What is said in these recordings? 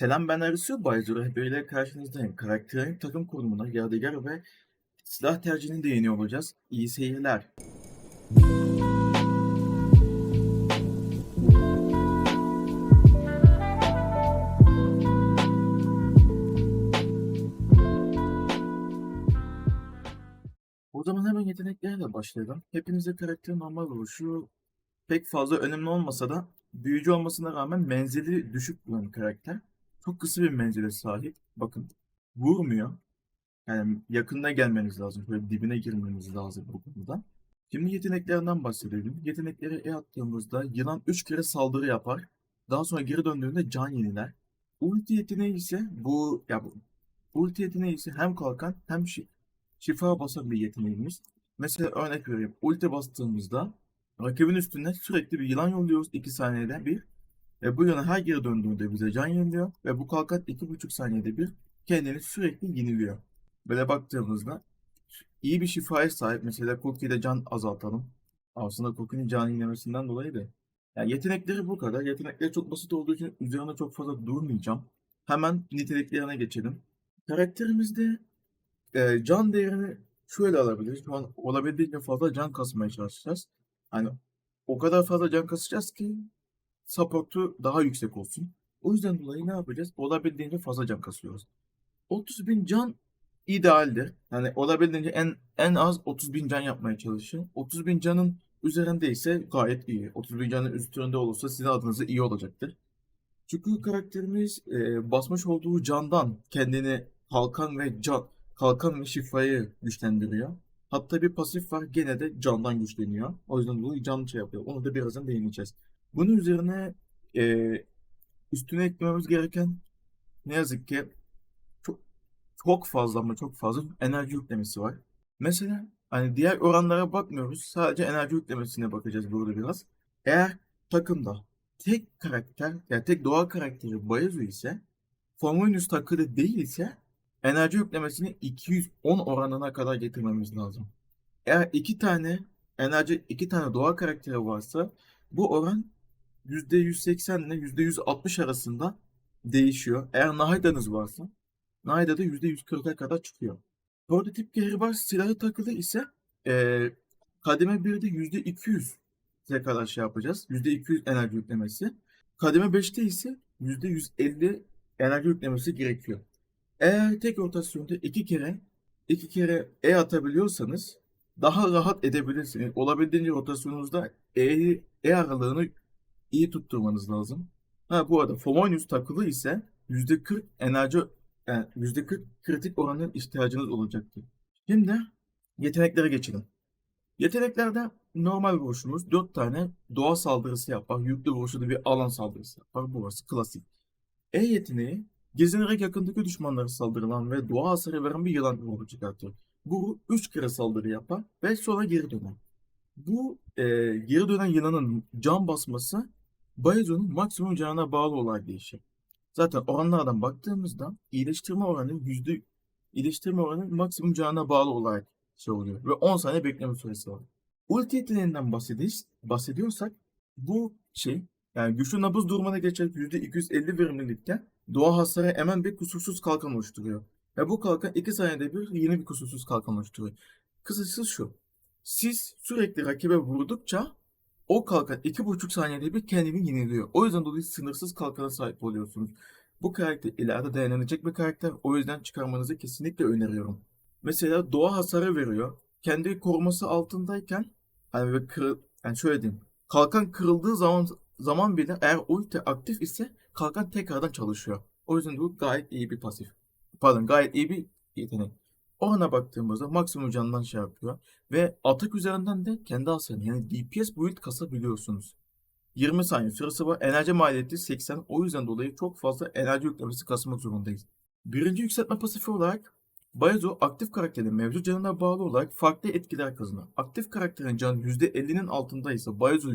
Selam ben Arısu Bayzur rehberiyle karşınızdayım. Karakterin takım kurulumuna, yadigar ve silah tercihine değiniyor olacağız. İyi seyirler. O zaman hemen yeteneklerle başlayalım. Hepinizde karakterin normal oluşu pek fazla önemli olmasa da büyücü olmasına rağmen menzili düşük bir karakter. Çok kısa bir menzile sahip. Bakın vurmuyor. Yani yakınına gelmeniz lazım. Böyle dibine girmeniz lazım bu konuda. Şimdi yeteneklerinden bahsedelim. Yetenekleri E attığımızda yılan 3 kere saldırı yapar. Daha sonra geri döndüğünde can yeniler. Ulti yeteneği ise bu ya bu ulti yeteneği ise hem kalkan hem şi- şifa basan bir yeteneğimiz. Mesela örnek vereyim. Ulti bastığımızda rakibin üstüne sürekli bir yılan yolluyoruz 2 saniyede bir. Ve bu yana her geri döndüğünde bize can yeniliyor. Ve bu kalkan 2,5 saniyede bir kendini sürekli yeniliyor. Böyle baktığımızda iyi bir şifaya sahip. Mesela Cookie'de can azaltalım. Aslında Cookie'nin can yenilemesinden dolayı da. Yani yetenekleri bu kadar. Yetenekleri çok basit olduğu için üzerine çok fazla durmayacağım. Hemen niteliklerine geçelim. Karakterimizde e, can değerini şöyle alabiliriz. Şu an olabildiğince fazla can kasmaya çalışacağız. Hani o kadar fazla can kasacağız ki support'u daha yüksek olsun. O yüzden dolayı ne yapacağız? Olabildiğince fazla can kasıyoruz. 30 bin can idealdir. Yani olabildiğince en en az 30 bin can yapmaya çalışın. 30 bin canın üzerinde ise gayet iyi. 30 bin canın üstünde olursa sizin adınıza iyi olacaktır. Çünkü karakterimiz e, basmış olduğu candan kendini kalkan ve can, kalkan ve şifayı güçlendiriyor. Hatta bir pasif var gene de candan güçleniyor. O yüzden dolayı can şey yapıyor. Onu da birazdan değineceğiz. Bunun üzerine e, üstüne eklememiz gereken ne yazık ki çok, çok fazla ama çok fazla enerji yüklemesi var. Mesela hani diğer oranlara bakmıyoruz. Sadece enerji yüklemesine bakacağız burada biraz. Eğer takımda tek karakter, yani tek doğa karakteri Bayazu ise Formoinus takılı değil ise enerji yüklemesini 210 oranına kadar getirmemiz lazım. Eğer iki tane enerji, iki tane doğa karakteri varsa bu oran %180 ile %160 arasında değişiyor. Eğer Nahidan'ız varsa Nahida'da %140'a kadar çıkıyor. Prototip kehribar silahı takılı ise eee kademe 1'de %200'e kadar şey yapacağız. %200 enerji yüklemesi. Kademe 5'te ise %150 enerji yüklemesi gerekiyor. Eğer tek rotasyonda iki kere iki kere E atabiliyorsanız daha rahat edebilirsiniz. Olabildiğince rotasyonunuzda E, e aralığını iyi tutturmanız lazım. Ha bu arada Fomonius takılı ise %40 enerji yani %40 kritik oranın ihtiyacınız olacaktır. Şimdi yeteneklere geçelim. Yeteneklerde normal vuruşumuz 4 tane doğa saldırısı yapar. Yüklü vuruşu da bir alan saldırısı yapar. Burası klasik. E yeteneği gezinerek yakındaki düşmanlara saldırılan ve doğa hasarı veren bir yılan ruhu çıkartır. Bu 3 kere saldırı yapar ve sonra geri döner. Bu e, geri dönen yılanın can basması Bayezon'un maksimum canına bağlı olarak değişir. Zaten oranlardan baktığımızda iyileştirme oranı yüzde iyileştirme oranı maksimum canına bağlı olarak şey oluyor ve 10 saniye bekleme süresi var. Ulti yeteneğinden bahsediyoruz, bahsediyorsak bu şey yani güçlü nabız durumuna geçerek %250 verimlilikte doğa hasarı hemen bir kusursuz kalkan oluşturuyor. Ve bu kalkan 2 saniyede bir yeni bir kusursuz kalkan oluşturuyor. Kısacası şu. Siz sürekli rakibe vurdukça o kalkan 2,5 saniyede bir kendini yeniliyor. O yüzden dolayı sınırsız kalkana sahip oluyorsunuz. Bu karakter ileride dayanacak bir karakter. O yüzden çıkarmanızı kesinlikle öneriyorum. Mesela doğa hasarı veriyor. Kendi koruması altındayken hani ve kırıl, yani şöyle diyeyim. Kalkan kırıldığı zaman zaman bile eğer ulti aktif ise kalkan tekrardan çalışıyor. O yüzden bu gayet iyi bir pasif. Pardon gayet iyi bir yetenek. Orana baktığımızda maksimum candan şey yapıyor. Ve atak üzerinden de kendi hasarını yani DPS build kasabiliyorsunuz. 20 saniye süresi var. Enerji maliyeti 80. O yüzden dolayı çok fazla enerji yüklemesi kasmak zorundayız. Birinci yükseltme pasifi olarak Bayazo aktif karakterin mevcut canına bağlı olarak farklı etkiler kazanır. Aktif karakterin canı %50'nin altındaysa Bayazo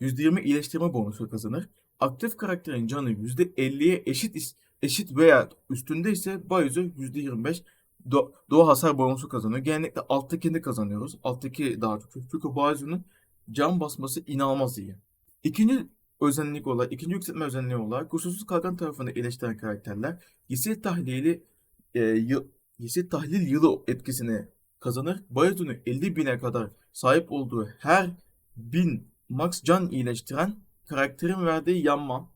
%20 iyileştirme bonusu kazanır. Aktif karakterin canı %50'ye eşit eşit veya üstünde ise Bayazo %25 do doğa hasar bonusu kazanıyor. Genellikle alttakini kazanıyoruz. Alttaki daha çok. Çünkü Bayazo'nun can basması inanılmaz iyi. İkinci özellik olarak, ikinci yükseltme özelliği olarak kusursuz kalkan tarafını iyileştiren karakterler giysi tahlili e, giysi tahlil yılı etkisini kazanır. Bayezid'in 50 bine kadar sahip olduğu her bin max can iyileştiren karakterin verdiği yanma,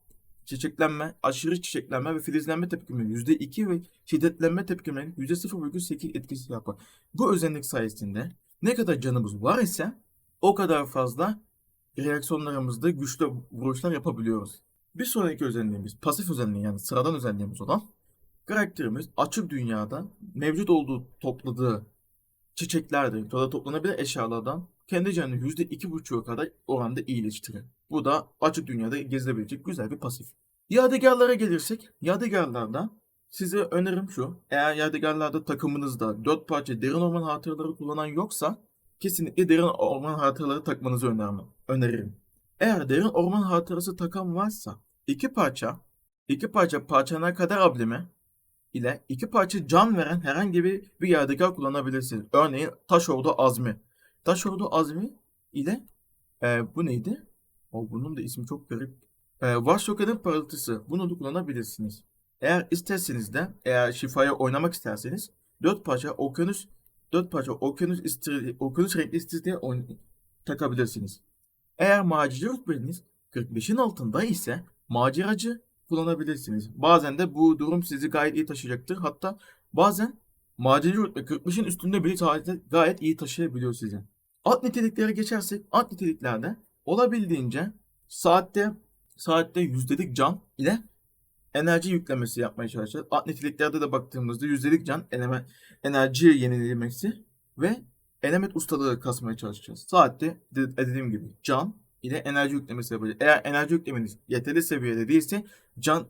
çiçeklenme, aşırı çiçeklenme ve filizlenme tepkimenin %2 ve şiddetlenme tepkimenin %0,8 etkisi yapar. Bu özellik sayesinde ne kadar canımız var ise o kadar fazla reaksiyonlarımızda güçlü vuruşlar yapabiliyoruz. Bir sonraki özelliğimiz, pasif özelliği yani sıradan özelliğimiz olan karakterimiz açık dünyada mevcut olduğu topladığı çiçeklerden ya da toplanabilir eşyalardan kendi canını %2,5'a kadar oranda iyileştirir. Bu da açık dünyada gezilebilecek güzel bir pasif. Yadigarlara gelirsek, yadigarlarda size önerim şu. Eğer yadigarlarda takımınızda 4 parça derin orman hatıraları kullanan yoksa kesinlikle derin orman hatıraları takmanızı önermem, öneririm. Eğer derin orman hatırası takan varsa iki parça, iki parça parçana kadar ablimi ile iki parça can veren herhangi bir, bir yadigar kullanabilirsiniz. Örneğin Taş Ordu Azmi. Taş Ordu Azmi ile e, bu neydi? O bunun da ismi çok garip. E, Varşoka'nın parıltısı. Bunu da kullanabilirsiniz. Eğer isterseniz de eğer şifaya oynamak isterseniz 4 parça okyanus 4 parça okyanus istirili, okyanus renkli istiridye oyn- takabilirsiniz. Eğer maceracı rütbeniz 45'in altında ise maceracı kullanabilirsiniz. Bazen de bu durum sizi gayet iyi taşıyacaktır. Hatta bazen maceracı rütbe 45'in üstünde bile gayet iyi taşıyabiliyor sizi. Alt niteliklere geçersek alt niteliklerde olabildiğince saatte saatte yüzdelik can ile enerji yüklemesi yapmaya çalışacağız. Alt niteliklerde de baktığımızda yüzdelik can eleme, enerji yenilemesi ve element ustalığı kasmaya çalışacağız. Saatte de- dediğim gibi can ile enerji yüklemesi yapacağız. Eğer enerji yüklemeniz yeterli seviyede değilse can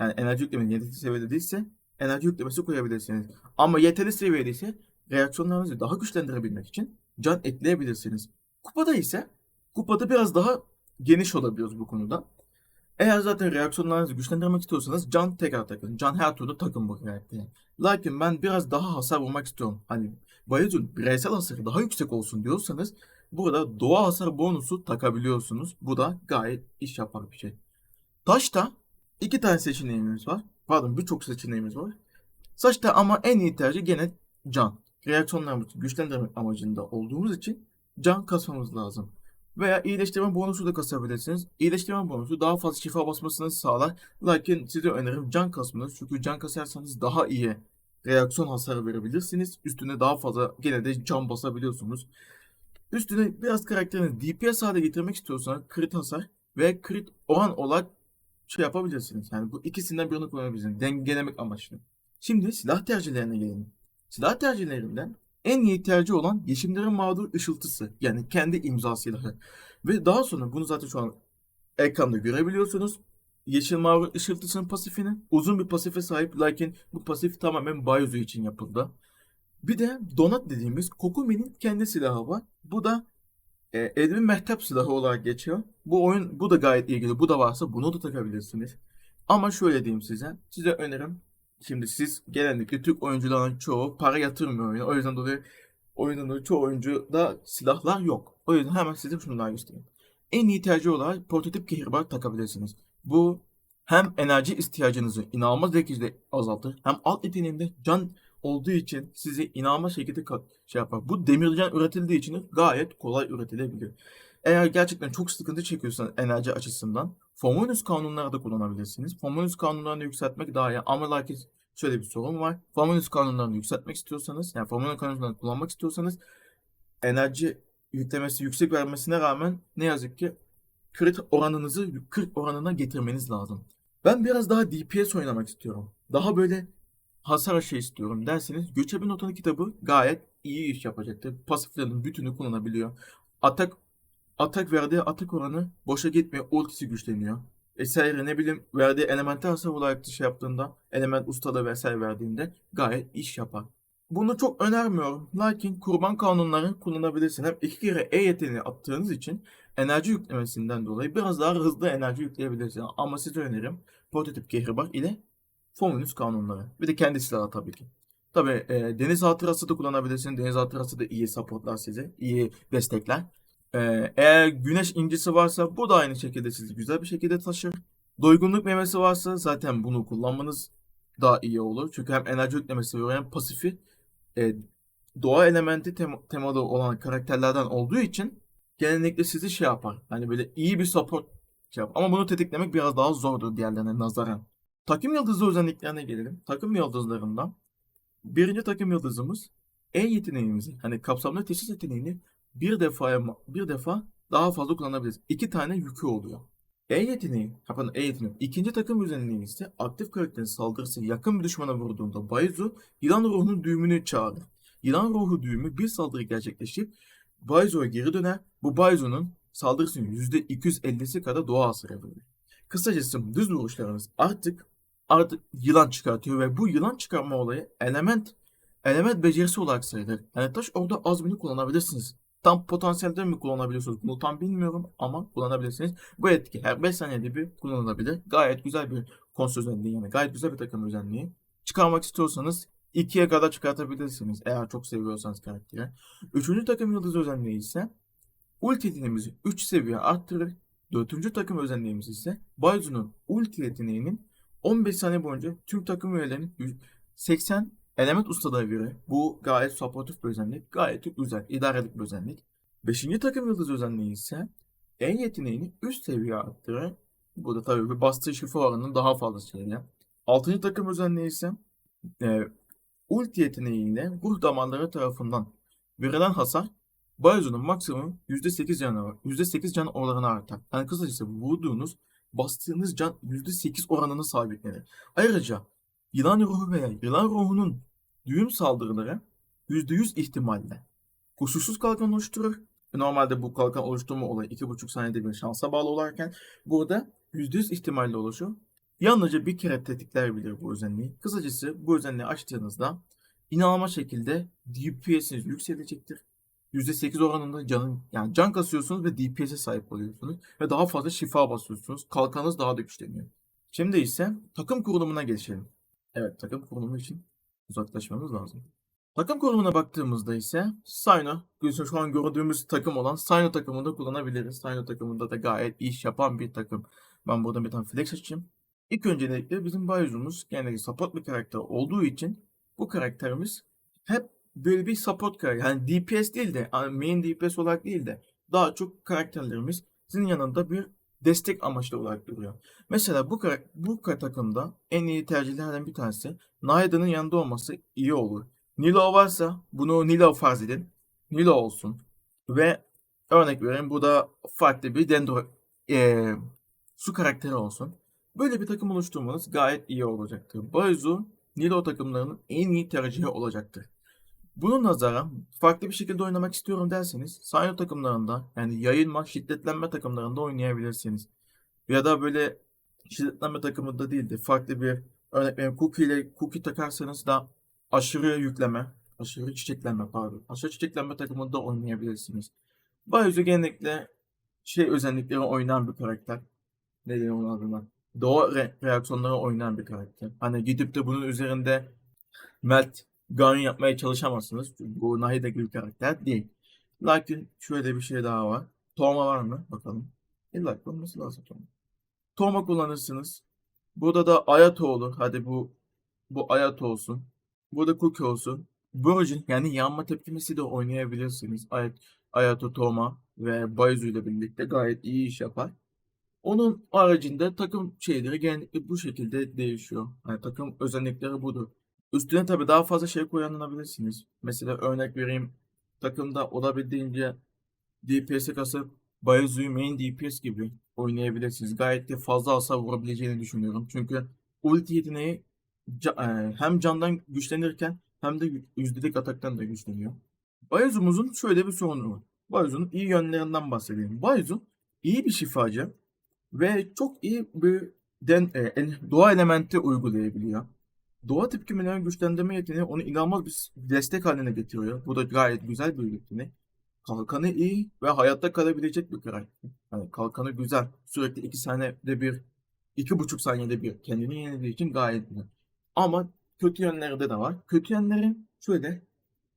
yani enerji yüklemeniz yeterli seviyede değilse enerji yüklemesi koyabilirsiniz. Ama yeterli seviyede ise reaksiyonlarınızı daha güçlendirebilmek için can ekleyebilirsiniz. Kupada ise kupada biraz daha geniş olabiliyoruz bu konuda. Eğer zaten reaksiyonlarınızı güçlendirmek istiyorsanız can tekrar takın. Can her türlü takın bu karakteri. Lakin ben biraz daha hasar vurmak istiyorum. Hani Bayezid'in bireysel hasarı daha yüksek olsun diyorsanız burada doğa hasar bonusu takabiliyorsunuz. Bu da gayet iş yapar bir şey. Taşta iki tane seçeneğimiz var. Pardon birçok seçeneğimiz var. Saçta ama en iyi tercih gene can. Reaksiyonlarımızı güçlendirmek amacında olduğumuz için can kasmamız lazım. Veya iyileştirme bonusu da kasabilirsiniz. İyileştirme bonusu daha fazla şifa basmasını sağlar. Lakin size öneririm can kasmanız. Çünkü can kasarsanız daha iyi reaksiyon hasarı verebilirsiniz. Üstüne daha fazla gene de can basabiliyorsunuz. Üstüne biraz karakterini DPS hale getirmek istiyorsanız crit hasar ve crit oran olarak şey yapabilirsiniz. Yani bu ikisinden birini kullanabilirsiniz. Dengelemek amaçlı. Şimdi silah tercihlerine gelelim. Silah tercihlerinden en iyi tercih olan Yeşimlerin Mağdur Işıltısı. Yani kendi imza silahı. Ve daha sonra bunu zaten şu an ekranda görebiliyorsunuz. Yeşil Mağdur Işıltısı'nın pasifini uzun bir pasife sahip lakin bu pasif tamamen Bayuzu için yapıldı. Bir de Donat dediğimiz Kokumi'nin kendi silahı var. Bu da e, Edwin Mehtap silahı olarak geçiyor. Bu oyun bu da gayet ilgili. Bu da varsa bunu da takabilirsiniz. Ama şöyle diyeyim size. Size önerim. Şimdi siz genellikle Türk oyuncuların çoğu para yatırmıyor oyuna. O yüzden dolayı oyunun dolayı çoğu oyuncuda silahlar yok. O yüzden hemen size şunu daha göstereyim. En iyi tercih olarak prototip kehribar takabilirsiniz. Bu hem enerji ihtiyacınızı inanılmaz derecede azaltır. Hem alt yeteneğinde can olduğu için sizi inanılmaz şekilde şey yapar. Bu demircan üretildiği için gayet kolay üretilebilir. Eğer gerçekten çok sıkıntı çekiyorsanız enerji açısından Fromonius kanunları da kullanabilirsiniz. Fromonius kanunlarını yükseltmek daha iyi ama lakin şöyle bir sorun var. Fromonius kanunlarını yükseltmek istiyorsanız yani Fromonius kanunlarını kullanmak istiyorsanız enerji yüklemesi yüksek vermesine rağmen ne yazık ki crit oranınızı 40 oranına getirmeniz lazım. Ben biraz daha DPS oynamak istiyorum. Daha böyle hasar şey istiyorum derseniz Göçebe Notanı kitabı gayet iyi iş yapacaktır. Pasiflerin bütünü kullanabiliyor. Atak atak verdiği atak oranı boşa gitmiyor. Ultisi güçleniyor. Vesaire ne bileyim verdiği elemental hasar olarak şey yaptığında element ustalığı vesaire verdiğinde gayet iş yapar. Bunu çok önermiyorum. Lakin kurban kanunları kullanabilirsin. Hem iki kere E yeteneği attığınız için enerji yüklemesinden dolayı biraz daha hızlı enerji yükleyebilirsiniz. Ama size önerim prototip kehribar ile Formülüs kanunları. Bir de kendi silahı tabii ki. Tabii e, deniz hatırası da kullanabilirsin. Deniz hatırası da iyi supportlar sizi. iyi destekler. Ee, eğer güneş incisi varsa bu da aynı şekilde sizi güzel bir şekilde taşır. Doygunluk memesi varsa zaten bunu kullanmanız daha iyi olur. Çünkü hem enerji yüklemesi var hem pasifi e, doğa elementi tem- temalı olan karakterlerden olduğu için genellikle sizi şey yapar. Hani böyle iyi bir support şey yapar. Ama bunu tetiklemek biraz daha zordur diğerlerine nazaran. Takım yıldızı özelliklerine gelelim. Takım yıldızlarından birinci takım yıldızımız E yeteneğimizi hani kapsamlı teşhis yeteneğini bir defaya bir defa daha fazla kullanabiliriz. İki tane yükü oluyor. E yeteneği, pardon, E yeteneği. İkinci takım özelliği ise aktif karakterin saldırısı yakın bir düşmana vurduğunda Baizu yılan ruhunun düğümünü çağırır. Yılan ruhu düğümü bir saldırı gerçekleşip Baizu'ya geri döner. Bu Baizu'nun saldırısının %250'si kadar doğa hasarı verir. Kısacası düz vuruşlarınız artık artık yılan çıkartıyor ve bu yılan çıkarma olayı element element becerisi olarak sayılır. Yani taş orada azmini kullanabilirsiniz. Tam potansiyelde mi kullanabiliyorsunuz? Bunu tam bilmiyorum ama kullanabilirsiniz. Bu etki her 5 saniyede bir kullanılabilir. Gayet güzel bir konsol özelliği yani gayet güzel bir takım özelliği. Çıkarmak istiyorsanız 2'ye kadar çıkartabilirsiniz eğer çok seviyorsanız karakteri. Üçüncü takım yıldız özelliği ise ulti yeteneğimizi 3 seviye arttırır. Dördüncü takım özelliğimiz ise Baizu'nun ulti yeteneğinin 15 saniye boyunca tüm takım üyelerinin 80 element ustalığa göre bu gayet supportif bir özellik. Gayet güzel, idarelik bir özellik. Beşinci takım yıldız özelliği ise en yeteneğini üst seviye arttırır. Burada tabii bir bastığı şifa oranının daha fazla şeyle. Altıncı takım özelliği ise e, ulti yeteneğiyle ruh damarları tarafından verilen hasar Baizu'nun maksimum %8 canı %8 can oranı artar. Yani kısacası vurduğunuz bastığınız can %8 oranını sabitlenir. Ayrıca yılan ruhu veya yılan ruhunun düğüm saldırıları %100 ihtimalle kusursuz kalkan oluşturur. Normalde bu kalkan oluşturma olayı 2,5 saniyede bir şansa bağlı olarken burada %100 ihtimalle oluşur. Yalnızca bir kere tetikleyebilir bu özelliği. Kısacası bu özelliği açtığınızda inanılmaz şekilde DPS'iniz yükselecektir. %8 oranında canın yani can kasıyorsunuz ve DPS'e sahip oluyorsunuz ve daha fazla şifa basıyorsunuz. Kalkanınız daha da güçleniyor. Şimdi ise takım kurulumuna geçelim. Evet takım kurulumu için uzaklaşmamız lazım. Takım kurulumuna baktığımızda ise Sino, şu an gördüğümüz takım olan Sino takımında kullanabiliriz. Sino takımında da gayet iş yapan bir takım. Ben burada bir tane flex açayım. İlk öncelikle bizim Bayuz'umuz genelde support bir karakter olduğu için bu karakterimiz hep böyle bir support karakter. Yani DPS değil de main DPS olarak değil de daha çok karakterlerimiz sizin yanında bir destek amaçlı olarak duruyor. Mesela bu bu takımda en iyi tercihlerden bir tanesi Naida'nın yanında olması iyi olur. Nilo varsa bunu Nilo farz edin. Nilo olsun. Ve örnek vereyim bu da farklı bir Dendro ee, su karakteri olsun. Böyle bir takım oluşturmanız gayet iyi olacaktır. Baizu Nilo takımlarının en iyi tercihi olacaktır. Bunun nazara farklı bir şekilde oynamak istiyorum derseniz Sanyo takımlarında yani yayılma, şiddetlenme takımlarında oynayabilirsiniz. Ya da böyle şiddetlenme takımında değil de farklı bir örnek veriyorum cookie ile cookie takarsanız da aşırı yükleme, aşırı çiçeklenme pardon. Aşırı çiçeklenme takımında oynayabilirsiniz. Bayezid genellikle şey özellikleri oynayan bir karakter. Ne diyeyim onun adına? Doğa re- reaksiyonları oynayan bir karakter. Hani gidip de bunun üzerinde melt gun yapmaya çalışamazsınız. Çünkü bu Nahida gibi bir karakter değil. Lakin şöyle bir şey daha var. Toma var mı? Bakalım. İlla ki olması lazım Toma. Toma kullanırsınız. Burada da Ayato olur. Hadi bu bu Ayato olsun. Burada Cookie olsun. Virgin yani yanma tepkimesi de oynayabilirsiniz. Ay Ayato Toma ve Baizu ile birlikte gayet iyi iş yapar. Onun haricinde takım şeyleri genellikle bu şekilde değişiyor. Yani takım özellikleri budur. Üstüne tabii daha fazla şey kullanabilirsiniz. Mesela örnek vereyim. Takımda olabildiğince DPS'e kasıp Baizu'yu main DPS gibi oynayabilirsiniz. Gayet de fazla hasar vurabileceğini düşünüyorum. Çünkü ulti yeteneği e, hem candan güçlenirken hem de yüzdelik ataktan da güçleniyor. Baizu'muzun şöyle bir sorunu var. Baizu'nun iyi yönlerinden bahsedelim. Baizu iyi bir şifacı ve çok iyi bir den, e, doğa elementi uygulayabiliyor. Doğa tepkimelerini güçlendirme yeteneği onu inanılmaz bir destek haline getiriyor. Bu da gayet güzel bir yetenek. Kalkanı iyi ve hayatta kalabilecek bir karakter. Yani kalkanı güzel. Sürekli iki saniyede bir, iki buçuk saniyede bir kendini yenilediği için gayet güzel. Ama kötü yönleri de, var. Kötü yönleri şöyle.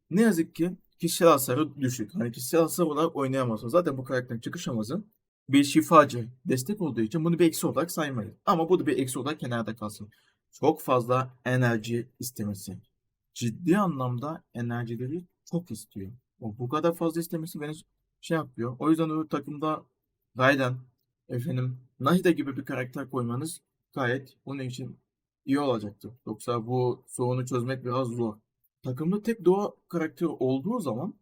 Ne yazık ki kişisel hasarı düşük. Hani kişisel hasar olarak oynayamazsınız. Zaten bu karakterin çıkış amacı bir şifacı destek olduğu için bunu bir eksi olarak saymayız. Ama bu da bir eksi olarak kenarda kalsın. Çok fazla enerji istemesi. Ciddi anlamda enerjileri çok istiyor. O bu kadar fazla istemesi beni şey yapıyor. O yüzden o takımda Raiden, efendim Nahida gibi bir karakter koymanız gayet bunun için iyi olacaktır. Yoksa bu sorunu çözmek biraz zor. Takımda tek doğa karakteri olduğu zaman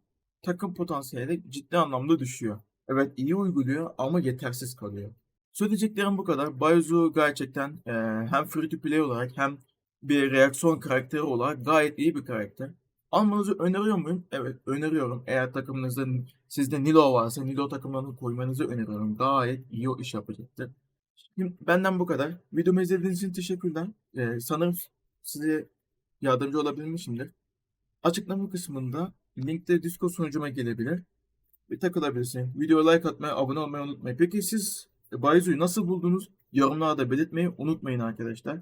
takım potansiyeli ciddi anlamda düşüyor. Evet iyi uyguluyor ama yetersiz kalıyor. Söyleyeceklerim bu kadar. Baizu gerçekten e, hem free to play olarak hem bir reaksiyon karakteri olarak gayet iyi bir karakter. Almanızı öneriyor muyum? Evet öneriyorum. Eğer takımınızda sizde Nilo varsa Nilo takımlarını koymanızı öneriyorum. Gayet iyi o iş yapacaktır. Şimdi benden bu kadar. Videomu izlediğiniz için teşekkürler. E, sanırım size yardımcı olabilmişimdir. Açıklama kısmında linkte Discord sunucuma gelebilir. Bir takılabilirsin. Videoya like atmayı, abone olmayı unutmayın. Peki siz Bayzu'yu nasıl buldunuz? Yorumlarda belirtmeyi unutmayın arkadaşlar.